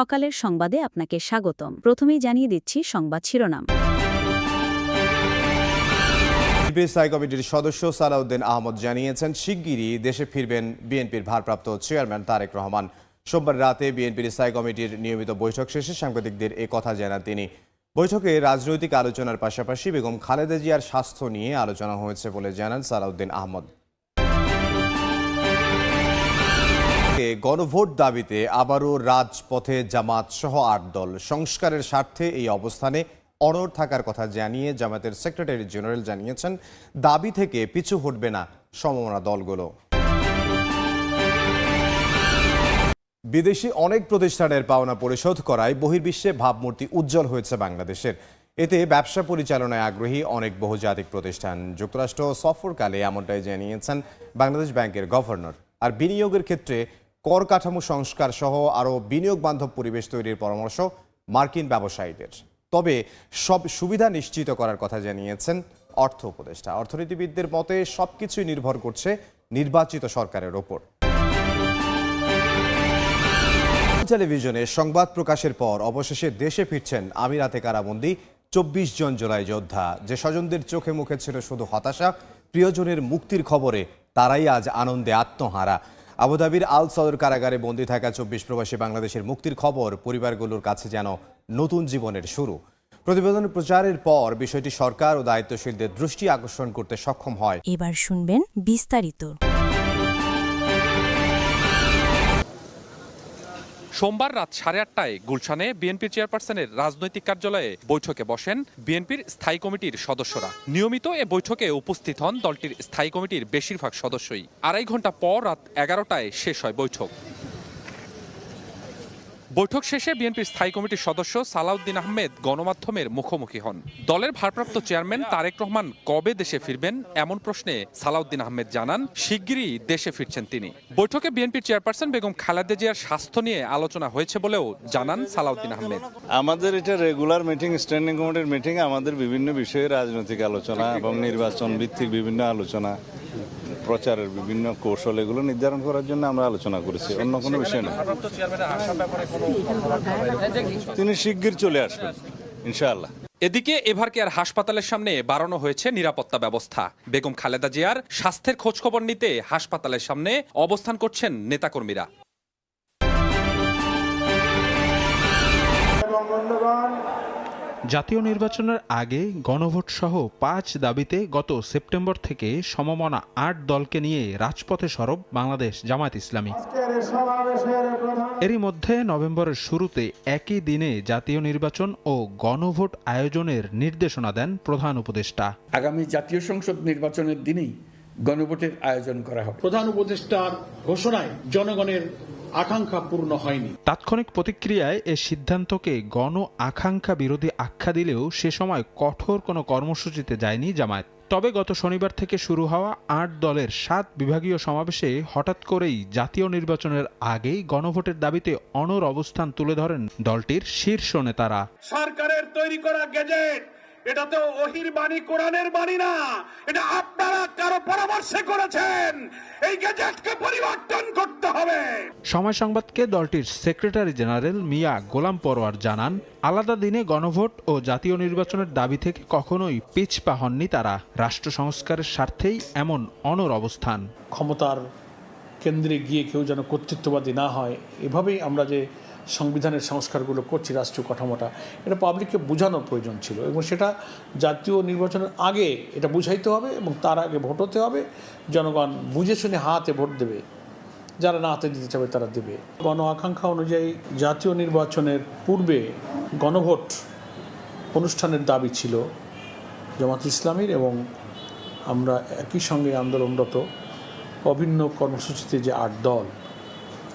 সকালের সংবাদে আপনাকে স্বাগতম। প্রথমেই জানিয়ে দিচ্ছি সংবাদ শিরোনাম। বিএনপি কমিটির সদস্য সালাউদ্দিন আহমদ জানিয়েছেন, শিগগিরই দেশে ফিরবেন বিএনপির ভারপ্রাপ্ত চেয়ারম্যান তারেক রহমান। সোমবার রাতে বিএনপির স্থায়ী কমিটির নিয়মিত বৈঠক শেষে সাংবাদিকদের এ কথা জানান তিনি। বৈঠকে রাজনৈতিক আলোচনার পাশাপাশি বেগম খালেদা জিয়ার স্বাস্থ্য নিয়ে আলোচনা হয়েছে বলে জানান সালাউদ্দিন আহমদ। এ গণভোট দাবিতে আবারও রাজপথে জামাত সহ আট দল। সংস্কারের স্বার্থে এই অবস্থানে অনড় থাকার কথা জানিয়ে জামাতের সেক্রেটারি জেনারেল জানিয়েছেন, দাবি থেকে পিছু হটবে না সমমনা দলগুলো। বিদেশি অনেক প্রতিষ্ঠানের পাওনা পরিশোধ করায় বহির্বিশ্বে ভাবমূর্তি উজ্জ্বল হয়েছে বাংলাদেশের। এতে ব্যবসা পরিচালনায় আগ্রহী অনেক বহুজাতিক প্রতিষ্ঠান। যুক্তরাষ্ট্র সফরকালে এমনটাই জানিয়েছেন বাংলাদেশ ব্যাংকের গভর্নর। আর বিনিয়োগের ক্ষেত্রে কর কাঠামো সংস্কার সহ আরও বিনিয়োগ বান্ধব পরিবেশ তৈরির পরামর্শ মার্কিন ব্যবসায়ীদের। তবে সব সুবিধা নিশ্চিত করার কথা জানিয়েছেন অর্থ উপদেষ্টা। অর্থনীতিবিদদের মতে সবকিছুই নির্ভর করছে নির্বাচিত সরকারের ওপর। টেলিভিশনে সংবাদ প্রকাশের পর অবশেষে দেশে ফিরছেন আমিরাতে কারাবন্দি চব্বিশ জন জুলাই যোদ্ধা। যে স্বজনদের চোখে মুখে ছিল শুধু হতাশা, প্রিয়জনের মুক্তির খবরে তারাই আজ আনন্দে আত্মহারা। আবুধাবির আল সদর কারাগারে বন্দী থাকা চব্বিশ প্রবাসী বাংলাদেশের মুক্তির খবর পরিবারগুলোর কাছে যেন নতুন জীবনের শুরু। প্রতিবেদন প্রচারের পর বিষয়টি সরকার ও দায়িত্বশীলদের দৃষ্টি আকর্ষণ করতে সক্ষম হয়। এবার শুনবেন বিস্তারিত। সোমবার রাত সাড়ে আটটায় গুলশানে বিএনপির চেয়ারপারসনের রাজনৈতিক কার্যালয়ে বৈঠকে বসেন বিএনপির স্থায়ী কমিটির সদস্যরা। নিয়মিত এ বৈঠকে উপস্থিত হন দলটির স্থায়ী কমিটির বেশিরভাগ সদস্যই। আড়াই ঘণ্টা পর রাত এগারোটায় শেষ হয় বৈঠক। বৈঠক শেষে বিএনপির স্থায়ী কমিটির সদস্য সালাউদ্দিন আহমেদ গণমাধ্যমের মুখোমুখি হন। দলের ভারপ্রাপ্ত চেয়ারম্যান তারেক রহমান কবে দেশে ফিরবেন এমন প্রশ্নে সালাউদ্দিন আহমেদ জানান, শিগগিরই দেশে ফিরছেন তিনি। বৈঠকে বিএনপির চেয়ারপারসন বেগম খালেদা জিয়ার স্বাস্থ্য নিয়ে আলোচনা হয়েছে বলেও জানান সালাউদ্দিন আহমেদ। আমাদের এটা রেগুলার মিটিং, স্ট্যান্ডিং কমিটির মিটিং, আমাদের বিভিন্ন বিষয়ে রাজনৈতিক আলোচনা এবং নির্বাচন ভিত্তিক বিভিন্ন আলোচনা। প্রচারের বিভিন্ন কৌশল এগুলো নির্ধারণ করার জন্য আমরা আলোচনা করেছি অন্য কোনো বিষয় না। তিনি শিগগির চলে আসবেন ইনশাআল্লাহ। এদিকে এভার কেয়ার হাসপাতালের সামনে বাড়ানো হয়েছে নিরাপত্তা ব্যবস্থা। বেগম খালেদা জিয়ার স্বাস্থ্যের খোঁজখবর নিতে হাসপাতালের সামনে অবস্থান করছেন নেতাকর্মীরা। জাতীয় নির্বাচনের আগে গণভোট সহ পাঁচ দাবিতে গত সেপ্টেম্বর থেকে সমমনা আট দলকে নিয়ে রাজপথে সরব বাংলাদেশ জামায়াত ইসলামী। এরই মধ্যে নভেম্বরের শুরুতে একই দিনে জাতীয় নির্বাচন ও গণভোট আয়োজনের নির্দেশনা দেন প্রধান উপদেষ্টা। আগামী জাতীয় সংসদ নির্বাচনের দিনেই গণভোটের আয়োজন করা হবে। প্রধান উপদেষ্টার ঘোষণায় জনগণের আকাঙ্ক্ষা পূর্ণ হয়নি। তাৎক্ষণিক প্রতিক্রিয়ায় এ সিদ্ধান্তকে গণ আকাঙ্ক্ষা বিরোধী আখ্যা দিলেও সে সময় কঠোর কোনো কর্মসূচিতে যায়নি জামায়াত। তবে গত শনিবার থেকে শুরু হওয়া আট দলের সাত বিভাগীয় সমাবেশে হঠাৎ করেই জাতীয় নির্বাচনের আগেই গণভোটের দাবিতে অনর অবস্থান তুলে ধরেন দলটির শীর্ষ নেতারা। সরকারের তৈরি করা গেজেট এটা তো ওহির বাণী কোরআনের বাণী না। এটা আপনারা কারও পরামর্শে করেছেন। এই গেজেটকে পরিবর্তন করতে হবে। সময় সংবাদকে দলটির সেক্রেটারি জেনারেল মিয়া গোলাম পরোয়ার জানান আলাদা দিনে গণভোট ও জাতীয় নির্বাচনের দাবি থেকে কখনোই পিছপা হননি তারা। রাষ্ট্র সংস্কারের স্বার্থেই এমন অনর অবস্থান। ক্ষমতার কেন্দ্রে গিয়ে কেউ যেন কর্তৃত্ববাদী না হয়, এভাবেই আমরা যে সংবিধানের সংস্কারগুলো করছি, রাষ্ট্রীয় কাঠামোটা, এটা পাবলিককে বোঝানোর প্রয়োজন ছিল এবং সেটা জাতীয় নির্বাচনের আগে এটা বুঝাইতে হবে এবং তার আগে ভোট হতে হবে। জনগণ বুঝে শুনে হাতে ভোট দেবে, যারা না হাতে দিতে চাবে তারা দেবে। গণ আকাঙ্ক্ষা অনুযায়ী জাতীয় নির্বাচনের পূর্বে গণভোট অনুষ্ঠানের দাবি ছিল জামাত ইসলামীর এবং আমরা একই সঙ্গে আন্দোলনরত অভিন্ন কর্মসূচিতে যে আট দল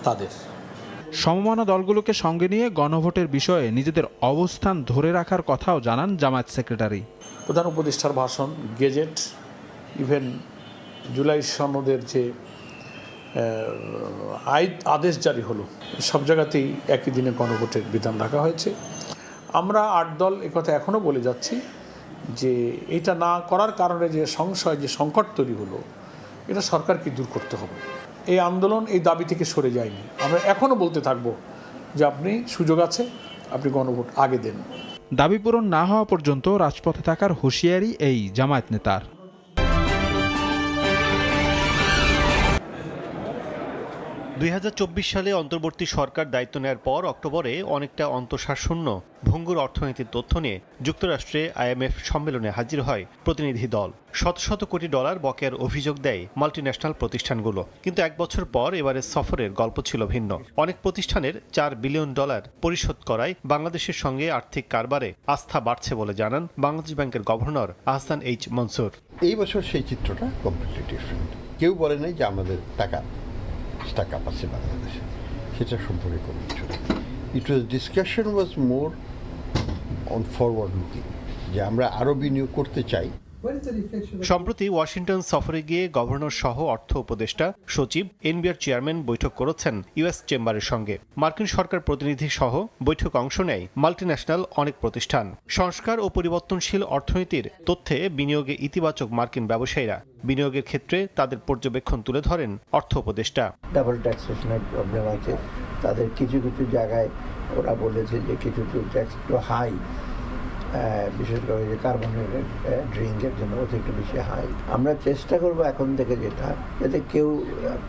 তাদের। সমমনা দলগুলোকে সঙ্গে নিয়ে গণভোটের বিষয়ে নিজেদের অবস্থান ধরে রাখার কথাও জানান জামায়াত সেক্রেটারি। প্রধান উপদেষ্টার ভাষণ গেজেট ইভেন জুলাই সনদের যে আদেশ জারি হলো সব জায়গাতেই একই দিনে গণভোটের বিধান রাখা হয়েছে। আমরা আট দল একথা এখনও বলে যাচ্ছি যে এটা না করার কারণে যে সংশয় যে সংকট তৈরি হলো এটা সরকারকে দূর করতে হবে। এই আন্দোলন এই দাবি থেকে সরে যায়নি। আমরা এখনও বলতে থাকব যে আপনি সুযোগ আছে, আপনি গণভোট আগে দেন। দাবি পূরণ না হওয়া পর্যন্ত রাজপথে থাকার হুঁশিয়ারি এই জামায়াত নেতার। দুই হাজার চব্বিশ সালে অন্তর্বর্তী সরকার দায়িত্ব নেওয়ার পর অক্টোবরে অনেকটা অন্তঃসারশূন্য ভঙ্গুর অর্থনীতির তথ্য নিয়ে যুক্তরাষ্ট্রে আইএমএফ সম্মেলনে হাজির হয় প্রতিনিধি দল। শত শত কোটি ডলার বকেয়ার অভিযোগ দেয় মাল্টিন্যাশনাল প্রতিষ্ঠানগুলো। কিন্তু এক বছর পর এবারের সফরের গল্প ছিল ভিন্ন। অনেক প্রতিষ্ঠানের চার বিলিয়ন ডলার পরিশোধ করায় বাংলাদেশের সঙ্গে আর্থিক কারবারে আস্থা বাড়ছে বলে জানান বাংলাদেশ ব্যাংকের গভর্নর আহসান এইচ মনসুর। এই বছর সেই চিত্রটা কমপ্লিটলি ডিফারেন্ট কেউ বলে নাই যে আমাদের টাকা স্টাক আপ আছে বাংলাদেশে সেটা সম্পর্কে কোনো কিছু it was discussion was more on forward looking যে আমরা আরও বিনিয়োগ করতে চাই সম্প্রতি ওয়াশিংটন সফরে গিয়ে গভর্নর সহ অর্থ উপদেষ্টা সচিব এনবিআর চেয়ারম্যান বৈঠক করেছেন ইউএস চেম্বারের সঙ্গে। মার্কিন সরকার প্রতিনিধি সহ বৈঠক অংশ নেয় মাল্টিন্যাশনাল অনেক প্রতিষ্ঠান। সংস্কার ও পরিবর্তনশীল অর্থনীতির তথ্যে বিনিয়োগে ইতিবাচক মার্কিন ব্যবসায়ীরা। বিনিয়োগের ক্ষেত্রে তাদের পর্যবেক্ষণ তুলে ধরেন অর্থ উপদেষ্টা। ডাবল ট্যাক্সেশনের প্রবলেম আছে। তাদের কিছু কিছু জায়গায় ওরা বলেছে যে কিছু কিছু ট্যাক্স একটু হাই বিশেষ করে যে কার্বনের ড্রিঙ্কের জন্য ওটা একটু বেশি হাই আমরা চেষ্টা করব এখন থেকে যেটা যাতে কেউ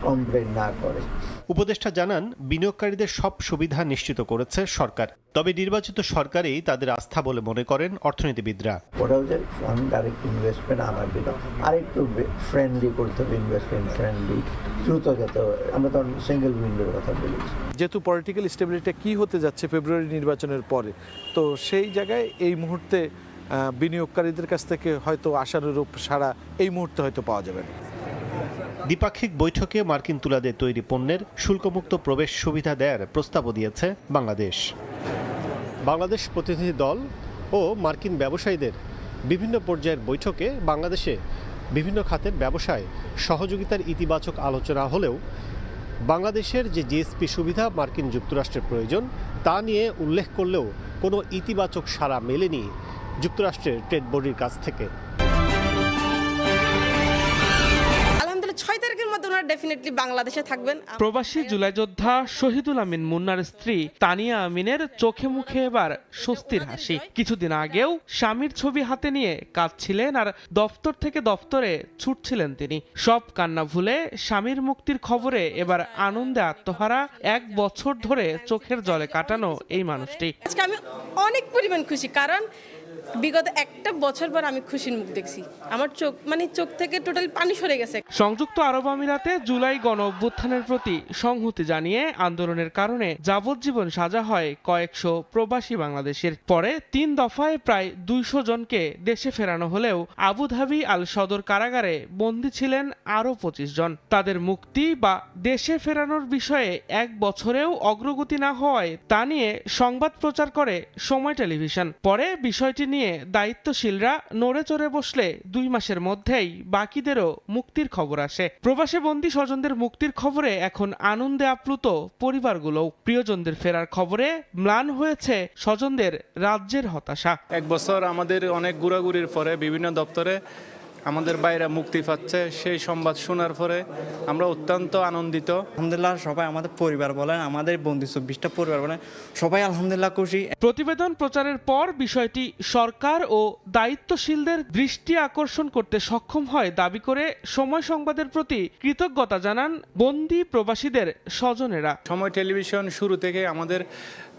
কমপ্লেন না করে। উপদেষ্টা জানান বিনিয়োগকারীদের সব সুবিধা নিশ্চিত করেছে সরকার। তবে নির্বাচিত সরকারেই তাদের আস্থা বলে মনে করেন অর্থনীতিবিদরা। ওরা হচ্ছে ফরেন ডাইরেক্ট ইনভেস্টমেন্ট আনার জন্য। আরেকটু ফ্রেন্ডলি করতে হবে ইনভেস্টমেন্ট ফ্রেন্ডলি দ্রুত যাতে হয়। আমরা তখন সিঙ্গেল উইন্ডোর কথা বলেছি। যেহেতু পলিটিক্যাল স্টেবিলিটি কি হতে যাচ্ছে ফেব্রুয়ারি নির্বাচনের পরে তো সেই জায়গায় এই মুহূর্তে বিনিয়োগকারীদের কাছ থেকে হয়তো আশানুরূপ সারা এই মুহূর্তে হয়তো পাওয়া যাবে না। দ্বিপাক্ষিক বৈঠকে মার্কিন তুলাদের তৈরি পণ্যের শুল্কমুক্ত প্রবেশ সুবিধা দেওয়ার প্রস্তাবও দিয়েছে বাংলাদেশ। বাংলাদেশ প্রতিনিধি দল ও মার্কিন ব্যবসায়ীদের বিভিন্ন পর্যায়ের বৈঠকে বাংলাদেশে বিভিন্ন খাতের ব্যবসায় সহযোগিতার ইতিবাচক আলোচনা হলেও বাংলাদেশের যে জিএসপি সুবিধা মার্কিন যুক্তরাষ্ট্রের প্রয়োজন, তা নিয়ে উল্লেখ করলেও কোনো ইতিবাচক সাড়া মেলেনি যুক্তরাষ্ট্রের ট্রেড বোর্ডের কাছ থেকে। ওনারা ডেফিনেটলি বাংলাদেশে থাকবেন। প্রবাসী জুলাই যোদ্ধা শহীদুল আমিন মুন্নার স্ত্রী তানিয়া আমিনের চোখে মুখে এবার স্বস্তির হাসি। কিছুদিন আগেও স্বামীর ছবি হাতে নিয়ে কাঁদছিলেন আর দফতর থেকে দফতরে ছুটছিলেন তিনি। সব কান্না ভুলে স্বামীর মুক্তির খবরে এবার আনন্দে আত্মহারা এক বছর ধরে চোখের জলে কাটানো এই মানুষটি। আজকে আমি অনেক পরিমাণ খুশি কারণ বিগত একটা বছর পর আমি খুশির মুখ দেখছি। আমার চোখ মানে চোখ থেকে টোটাল পানি সরে গেছে। সংযুক্ত আরব আমিরাতে জুলাই গণ অভ্যুত্থানের প্রতি সংহতি জানিয়ে আন্দোলনের কারণে যাবজ্জীবন সাজা হয় কয়েকশো প্রবাসী বাংলাদেশের। পরে তিন দফায় প্রায় দুইশো জনকে দেশে ফেরানো হলেও আবুধাবি আল সদর কারাগারে বন্দী ছিলেন আরও পঁচিশ জন। তাদের মুক্তি বা দেশে ফেরানোর বিষয়ে এক বছরেও অগ্রগতি না হওয়ায় তা নিয়ে সংবাদ প্রচার করে সময় টেলিভিশন। পরে বিষয়টি নিয়ে দায়িত্বশীলরা নড়ে চড়ে বসলে দুই মাসের মধ্যেই বাকিদেরও মুক্তির খবর আসে। প্রবাসে বন্দী স্বজনদের মুক্তির খবরে এখন আনন্দে আপ্লুত পরিবারগুলোও প্রিয়জনদের ফেরার খবরে ম্লান হয়েছে স্বজনদের রাজ্যের হতাশা। এক বছর আমাদের অনেক ঘুরাঘুরির পরে বিভিন্ন দপ্তরে আমাদের বাইরে মুক্তি পাচ্ছে সেই সংবাদ শোনার পরে আমরা অত্যন্ত আনন্দিত। আলহামদুলিল্লাহ সবাই আমাদের পরিবার বলেন আমাদের বন্ধু চব্বিশটা পরিবার বলেন সবাই আলহামদুলিল্লাহ খুশি। প্রতিবেদন প্রচারের পর বিষয়টি সরকার ও দায়িত্বশীলদের দৃষ্টি আকর্ষণ করতে সক্ষম হয় দাবি করে সময় সংবাদের প্রতি কৃতজ্ঞতা জানান বন্দি প্রবাসীদের স্বজনেরা। সময় টেলিভিশন শুরু থেকে আমাদের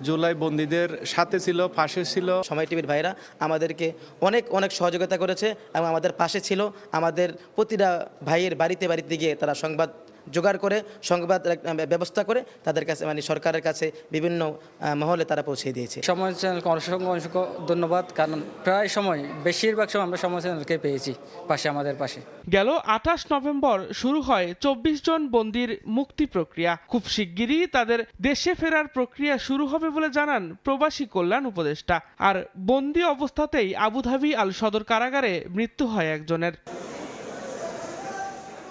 জুলাই বন্দীদের সাথে ছিল পাশে ছিল। সময় টিভির ভাইরা আমাদেরকে অনেক অনেক সহযোগিতা করেছে এবং আমাদের পাশে ছিল। আমাদের প্রতিটা ভাইয়ের বাড়িতে বাড়িতে গিয়ে তারা সংবাদ জোগাড় করে সংবাদ ব্যবস্থা করে তাদের কাছে মানে সরকারের কাছে বিভিন্ন মহলে তারা পৌঁছে দিয়েছে। সময় চ্যানেলকে অসংখ্য অসংখ্য ধন্যবাদ। কারণ প্রায় সময় বেশিরভাগ সময় আমরা সময় চ্যানেলকে পেয়েছি পাশে আমাদের পাশে। গেল আঠাশ নভেম্বর শুরু হয় চব্বিশ জন বন্দির মুক্তি প্রক্রিয়া। খুব শিগগিরই তাদের দেশে ফেরার প্রক্রিয়া শুরু হবে বলে জানান প্রবাসী কল্যাণ উপদেষ্টা। আর বন্দি অবস্থাতেই আবুধাবি আল সদর কারাগারে মৃত্যু হয় একজনের।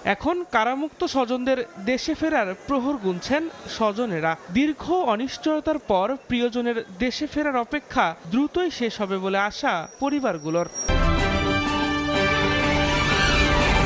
এখন কারামুক্ত স্বজনদের দেশে ফেরার প্রহর গুনছেন স্বজনেরা। দীর্ঘ অনিশ্চয়তার পর প্রিয়জনের দেশে ফেরার অপেক্ষা দ্রুতই শেষ হবে বলে আশা পরিবারগুলোর।